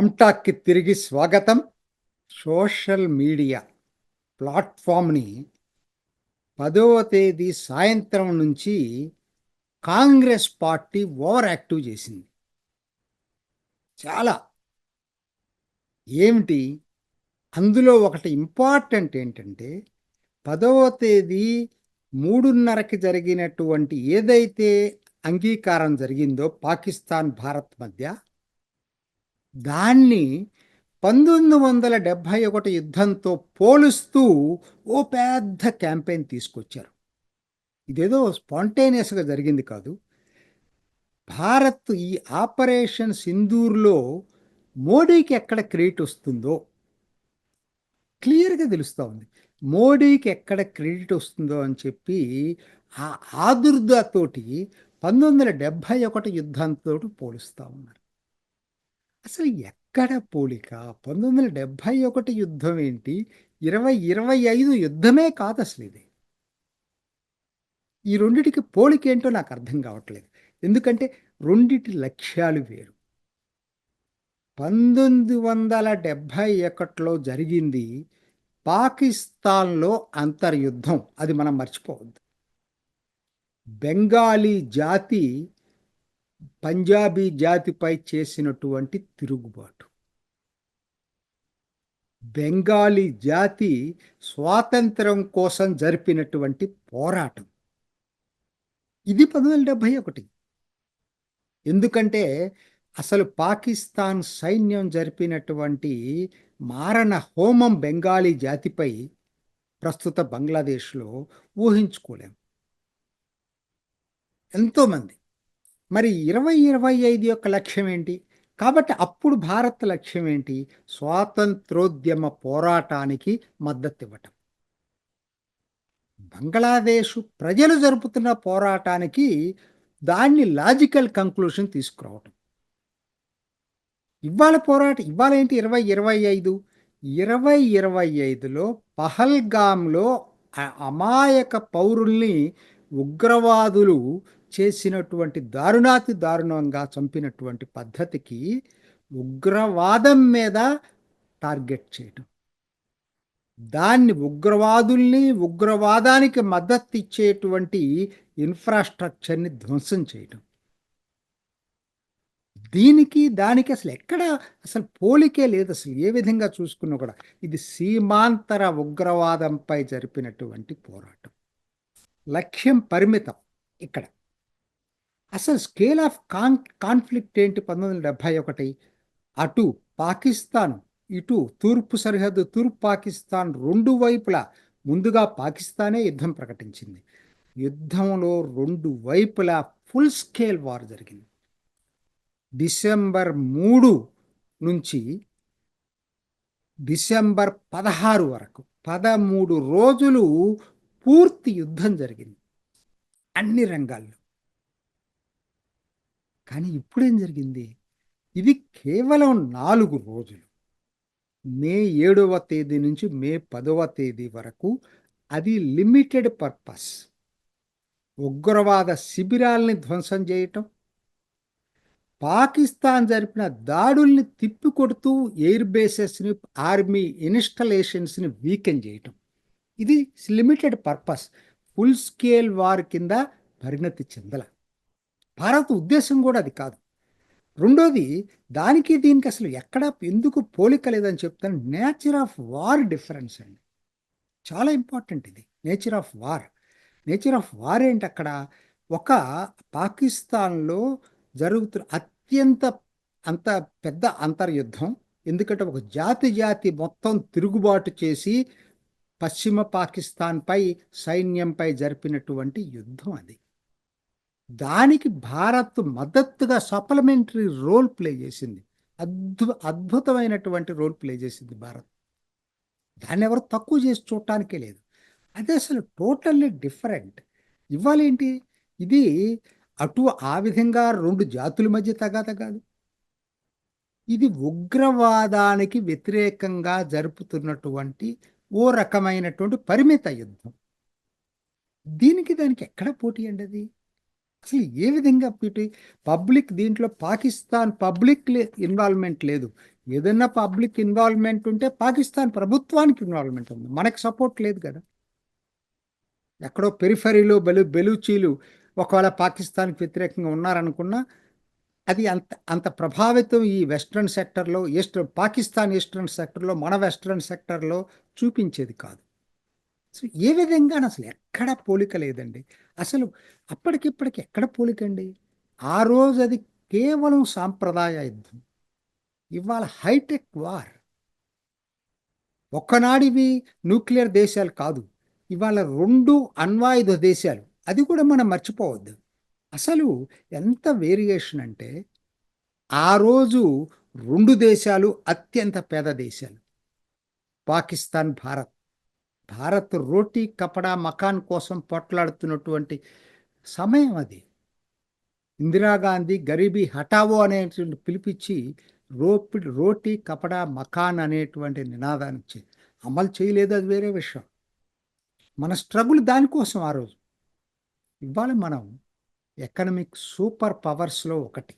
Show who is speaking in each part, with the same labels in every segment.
Speaker 1: రామ్టాక్కి తిరిగి స్వాగతం. Social media ప్లాట్ఫామ్ని పదవ తేదీ సాయంత్రం నుంచి కాంగ్రెస్ పార్టీ ఓవర్ యాక్టివ్ చేసింది. చాలా. ఏమిటి? అందులో ఒకటి ఇంపార్టెంట్ ఏంటంటే పదవ తేదీ మూడున్నరకి జరిగినటువంటి ఏదైతే అంగీకారం జరిగిందో పాకిస్తాన్ భారత్ మధ్య దాన్ని పంతొమ్మిది వందల డెబ్భై ఒకటి యుద్ధంతో పోలుస్తూ ఓ పెద్ద క్యాంపెయిన్ తీసుకొచ్చారు. ఇదేదో స్పాంటేనియస్గా జరిగింది కాదు. భారత్ ఈ ఆపరేషన్ సింధూర్లో మోడీకి ఎక్కడ క్రెడిట్ వస్తుందో క్లియర్గా తెలుస్తూ ఉంది. మోడీకి ఎక్కడ క్రెడిట్ వస్తుందో అని చెప్పి ఆ ఆదుర్దతోటి పంతొమ్మిది వందల డెబ్భై ఒకటి యుద్ధంతో పోలుస్తూ ఉన్నారు. అసలు ఎక్కడ పోలిక? పంతొమ్మిది వందల డెబ్భై ఒకటి యుద్ధం ఏంటి? ఇరవై ఇరవై ఐదు యుద్ధమే కాదు అసలు ఇది. ఈ రెండిటికి పోలిక ఏంటో నాకు అర్థం కావట్లేదు. ఎందుకంటే రెండిటి లక్ష్యాలు వేరు. పంతొమ్మిది వందల డెబ్భై ఒకటిలో జరిగింది పాకిస్తాన్లో అంతర్యుద్ధం. అది మనం మర్చిపోవద్దు. బెంగాలీ జాతి పంజాబీ జాతిపై చేసినటువంటి తిరుగుబాటు. బెంగాలీ జాతి స్వాతంత్రం కోసం జరిపినటువంటి పోరాటం. ఇది పంతొమ్మిది వందల డెబ్భై ఒకటి. ఎందుకంటే అసలు పాకిస్తాన్ సైన్యం జరిపినటువంటి మారణ హోమం బెంగాలీ జాతిపై ప్రస్తుత బంగ్లాదేశ్లో ఊహించుకోలేం. ఎంతోమంది మరి ఇరవై ఇరవై ఐదు యొక్క లక్ష్యం ఏంటి? కాబట్టి అప్పుడు భారత్ లక్ష్యం ఏంటి? స్వాతంత్రోద్యమ పోరాటానికి మద్దతు ఇవ్వటం. బంగ్లాదేశ్ ప్రజలు జరుపుతున్న పోరాటానికి దాన్ని లాజికల్ కంక్లూషన్ తీసుకురావటం. ఇవాళ పోరాటం ఇవాళ ఏంటి ఇరవై ఇరవై ఐదు? ఇరవై ఇరవై ఐదులో పహల్గామ్లో అమాయక పౌరుల్ని ఉగ్రవాదులు చేసినటువంటి దారుణాతి దారుణంగా చంపినటువంటి పద్ధతికి ఉగ్రవాదం మీద టార్గెట్ చేయటం. దాన్ని ఉగ్రవాదుల్ని ఉగ్రవాదానికి మద్దతు ఇచ్చేటువంటి ఇన్ఫ్రాస్ట్రక్చర్ని ధ్వంసం చేయటం. దీనికి దానికి అసలు ఎక్కడ అసలు పోలికే లేదు. అసలు ఏ విధంగా చూసుకున్నా కూడా ఇది సీమాంతర ఉగ్రవాదంపై జరిపినటువంటి పోరాటం. లక్ష్యం పరిమితం ఇక్కడ. అసలు స్కేల్ ఆఫ్ కాన్ కాన్ఫ్లిక్ట్ ఏంటి? పంతొమ్మిది వందల డెబ్భై ఒకటి. అటు పాకిస్తాన్ ఇటు తూర్పు సరిహద్దు తూర్పు పాకిస్తాన్ రెండు వైపులా ముందుగా పాకిస్తానే యుద్ధం ప్రకటించింది. యుద్ధంలో రెండు వైపులా ఫుల్ స్కేల్ వార్ జరిగింది. డిసెంబర్ మూడు నుంచి డిసెంబర్ పదహారు వరకు పదమూడు రోజులు పూర్తి యుద్ధం జరిగింది. అన్ని రంగాల్లో. కానీ ఇప్పుడేం జరిగింది? ఇది కేవలం నాలుగు రోజులు. మే ఏడవ తేదీ నుంచి మే పదవ తేదీ వరకు అది లిమిటెడ్ పర్పస్. ఉగ్రవాద శిబిరాల్ని ధ్వంసం చేయటం పాకిస్తాన్ జరిపిన దాడుల్ని తిప్పికొడుతూ ఎయిర్ బేసెస్ని ఆర్మీ ఇన్స్టలేషన్స్ని వీకెన్ చేయటం. ఇది limited purpose. Full scale war కింద పరిణతి చెందల. భారత్ ఉద్దేశం కూడా అది కాదు. రెండోది దానికి దీనికి అసలు ఎక్కడ ఎందుకు పోలిక లేదని చెప్తాను. నేచర్ ఆఫ్ వార్ డిఫరెన్స్ అండి. చాలా ఇంపార్టెంట్ ఇది. Nature of war. Nature of war ఏంటి అక్కడ? ఒక పాకిస్తాన్లో జరుగుతున్న అత్యంత అంత పెద్ద అంతర్యుద్ధం. ఎందుకంటే ఒక జాతి జాతి మొత్తం తిరుగుబాటు చేసి పశ్చిమ పాకిస్తాన్పై సైన్యంపై జరిపినటువంటి యుద్ధం అది. దానికి భారత్ మద్దతుగా సప్లిమెంటరీ రోల్ ప్లే చేసింది. అద్భు అద్భుతమైనటువంటి రోల్ ప్లే చేసింది భారత్. దాన్ని ఎవరు తక్కువ చేసి చూడటానికే లేదు. అదే అసలు టోటల్లీ డిఫరెంట్. ఇవ్వాలేంటి ఇది అటు ఆ విధంగా రెండు జాతుల మధ్య తగాద కాదు. ఇది ఉగ్రవాదానికి వ్యతిరేకంగా జరుపుతున్నటువంటి ఓ రకమైనటువంటి పరిమిత యుద్ధం. దీనికి దానికి ఎక్కడ పోటీ అండి అది? అసలు ఏ విధంగా పెట్టి పబ్లిక్ దీంట్లో పాకిస్తాన్ పబ్లిక్ ఇన్వాల్వ్మెంట్ లేదు. ఏదైనా పబ్లిక్ ఇన్వాల్వ్మెంట్ ఉంటే పాకిస్తాన్ ప్రభుత్వానికి ఇన్వాల్వ్మెంట్ ఉంది. మనకు సపోర్ట్ లేదు కదా. ఎక్కడో పెరిఫరీలో బెలు బెలూచీలు ఒకవేళ పాకిస్తాన్కి వ్యతిరేకంగా ఉన్నారనుకున్నా అది అంత అంత ప్రభావితం ఈ వెస్ట్రన్ సెక్టర్లో ఈస్ట్ పాకిస్తాన్ ఈస్టర్న్ సెక్టర్లో మన వెస్ట్రన్ సెక్టర్లో చూపించేది కాదు. సో ఏ విధంగా అసలు ఎక్కడ పోలిక లేదండి. అసలు అప్పటికిప్పటికి ఎక్కడ పోలికండి? ఆ రోజు అది కేవలం సాంప్రదాయ యుద్ధం. ఇవాళ హైటెక్ వార్. ఒక్కనాడివి న్యూక్లియర్ దేశాలు కాదు. ఇవాళ రెండు అణ్వాయుధ దేశాలు. అది కూడా మనం మర్చిపోవద్దు. అసలు ఎంత వేరియేషన్ అంటే ఆ రోజు రెండు దేశాలు అత్యంత పేద దేశాలు. పాకిస్తాన్ భారత్. భారత్ రోటీ కపడా మకాన్ కోసం పోట్లాడుతున్నటువంటి సమయం అది. ఇందిరాగాంధీ గరీబీ హటావో అనేటువంటి పిలిపించి రోపి రోటీ కపడా మకాన్ అనేటువంటి నినాదాన్ని అమలు చేయలేదు అది వేరే విషయం. మన స్ట్రగుల్ దానికోసం ఆ రోజు. ఇవాళ మనం ఎకనమిక్ సూపర్ పవర్స్లో ఒకటి.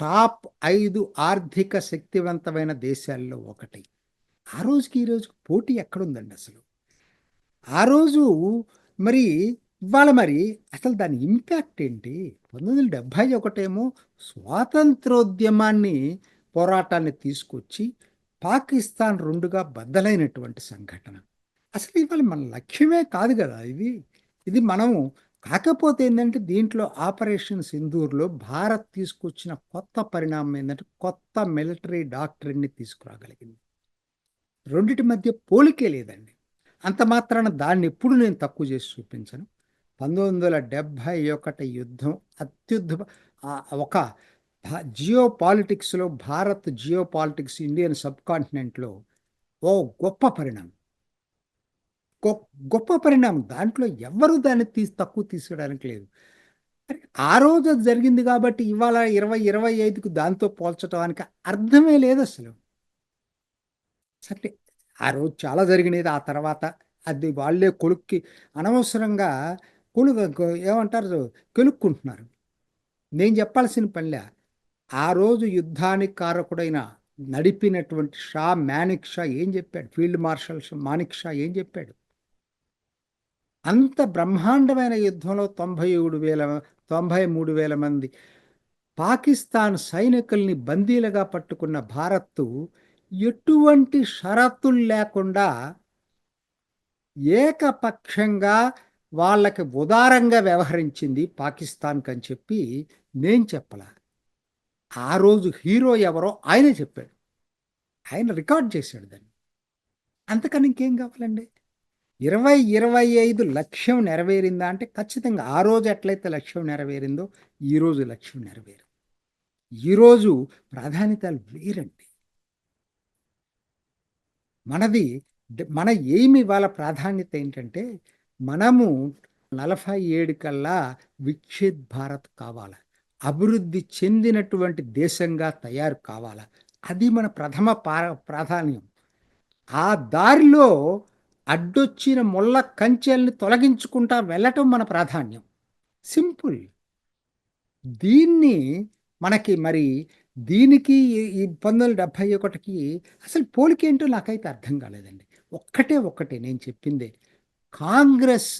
Speaker 1: టాప్ ఐదు ఆర్థిక శక్తివంతమైన దేశాల్లో ఒకటి. ఆ రోజుకి ఈ రోజుకి పోటీ ఎక్కడుందండి అసలు? ఆ రోజు మరి ఇవాళ మరి అసలు దాని ఇంపాక్ట్ ఏంటి? పంతొమ్మిది వందల డెబ్భై ఒకటేమో స్వాతంత్రోద్యమాన్ని పోరాటాన్ని తీసుకొచ్చి పాకిస్తాన్ రెండుగా బద్దలైనటువంటి సంఘటన. అసలు ఇవాళ మన లక్ష్యమే కాదు కదా ఇది. ఇది మనము కాకపోతే ఏంటంటే దీంట్లో ఆపరేషన్ సింధూర్లో భారత్ తీసుకొచ్చిన కొత్త పరిణామం ఏంటంటే కొత్త మిలిటరీ డాక్టరీని తీసుకురాగలిగింది. రెండిటి మధ్య పోలికే లేదండి. అంత మాత్రాన దాన్ని ఎప్పుడు నేను తక్కువ చేసి చూపించను. పంతొమ్మిది వందల డెబ్భై ఒకటి యుద్ధం అత్యుద్ధ ఒక జియో పాలిటిక్స్లో భారత్ జియో పాలిటిక్స్ ఇండియన్ సబ్ కాంటినెంట్లో ఓ గొప్ప పరిణామం. గొప్ప పరిణామం. దాంట్లో ఎవరు దాన్ని తీసి తక్కువ తీసుకోవడానికి లేదు. ఆ రోజు జరిగింది కాబట్టి ఇవాళ ఇరవై ఇరవై ఐదుకు దాంతో పోల్చడానికి అర్థమే లేదు అసలు. సరే ఆ రోజు చాలా జరిగినది. ఆ తర్వాత అది వాళ్ళే కొలుక్కి అనవసరంగా కొలు ఏమంటారు? కెలుక్కుంటున్నారు. నేను చెప్పాల్సిన పనిలే. ఆ రోజు యుద్ధానికి కారకుడైన నడిపినటువంటి షా మానిక్ షా ఏం చెప్పాడు? ఫీల్డ్ మార్షల్ మానిక్ షా ఏం చెప్పాడు? అంత బ్రహ్మాండమైన యుద్ధంలో తొంభై ఏడు వేల తొంభై మూడు వేల మంది పాకిస్తాన్ సైనికుల్ని బందీలుగా పట్టుకున్న భారత్ ఎటువంటి షరతులు లేకుండా ఏకపక్షంగా వాళ్ళకి ఉదారంగా వ్యవహరించింది పాకిస్తాన్కి అని చెప్పి నేను చెప్పలా. ఆ రోజు హీరో ఎవరో ఆయనే చెప్పాడు. ఆయన రికార్డ్ చేశాడు దాన్ని. అంతకని ఇంకేం కావాలండి? ఇరవై ఇరవై ఐదు లక్ష్యం నెరవేరిందా అంటే ఖచ్చితంగా ఆ రోజు ఎట్లయితే లక్ష్యం నెరవేరిందో ఈరోజు లక్ష్యం నెరవేరు. ఈరోజు ప్రాధాన్యతలు వేరండి. మనది మన ఏమి వాళ్ళ ప్రాధాన్యత ఏంటంటే మనము నలభై ఏడు కల్లా విక్షిత్ భారత్ కావాలా. అభివృద్ధి చెందినటువంటి దేశంగా తయారు కావాలా. అది మన ప్రథమ ప్రాధాన్యం. ఆ దారిలో అడ్డొచ్చిన ముళ్ళ కంచెల్ని తొలగించుకుంటా వెళ్ళటం మన ప్రాధాన్యం. సింపుల్. దీన్ని మనకి మరి దీనికి ఈ పంతొమ్మిది వందల డెబ్భై ఒకటికి అసలు పోలికేంటో నాకైతే అర్థం కాలేదండి. ఒక్కటే ఒక్కటే నేను చెప్పిందే కాంగ్రెస్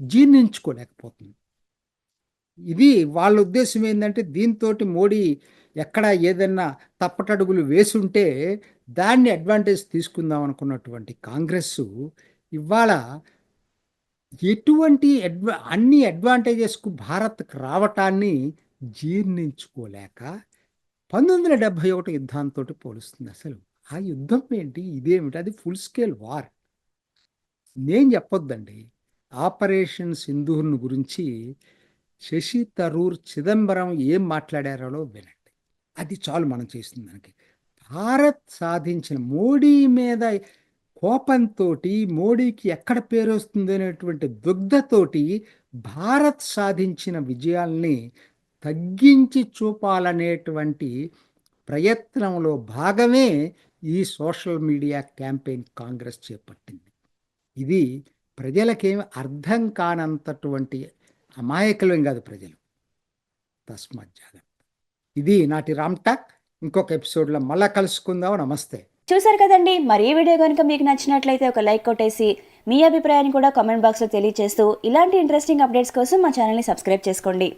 Speaker 1: జీర్ణించుకోలేకపోతుంది. ఇది వాళ్ళ ఉద్దేశం ఏంటంటే దీంతో మోడీ ఎక్కడ ఏదన్నా తప్పటడుగులు వేసుంటే దాన్ని అడ్వాంటేజ్ తీసుకుందాం అనుకున్నటువంటి కాంగ్రెస్ ఇవాళ ఎటువంటి అడ్వా అన్ని అడ్వాంటేజెస్కు భారత్కు రావటాన్ని జీర్ణించుకోలేక పంతొమ్మిది వందల డెబ్భై ఒకటి యుద్ధంతో పోలుస్తుంది అసలు. ఆ యుద్ధం ఏంటి? ఇదేమిటి? అది ఫుల్ స్కేల్ వార్ నేను చెప్పొద్దండి. ఆపరేషన్ సింధూర్ను గురించి శశి తరూర్ చిదంబరం ఏం మాట్లాడారో వినండి. అది చాలు మనం చేస్తుంది దానికి భారత్ సాధించిన మోడీ మీద కోపంతో మోడీకి ఎక్కడ పేరు వస్తుంది అనేటువంటి దుగ్ధతోటి భారత్ సాధించిన విజయాల్ని తగ్గించి చూపాలనేటువంటి ప్రయత్నంలో భాగమే ఈ సోషల్ మీడియా క్యాంపెయిన్ కాంగ్రెస్ చేపట్టింది. ఇది ప్రజలకేమి అర్థం కానంతటువంటి అమాయకులం కాదు ప్రజలు. తస్మాత్ జాగ్రత్త. ఇది నాటి రామ్ టాక్. ఇంకొక ఎపిసోడ్లో మళ్ళా కలుసుకుందాం. నమస్తే.
Speaker 2: చూసారు కదండి. మరి ఈ వీడియో కనుక మీకు నచ్చినట్లయితే ఒక లైక్ కొట్టేసి మీ అభిప్రాయాన్ని కూడా కామెంట్ బాక్స్లో తెలియజేస్తూ ఇలాంటి ఇంట్రెస్టింగ్ అప్డేట్స్ కోసం మా ఛానల్ని సబ్స్క్రైబ్ చేసుకోండి.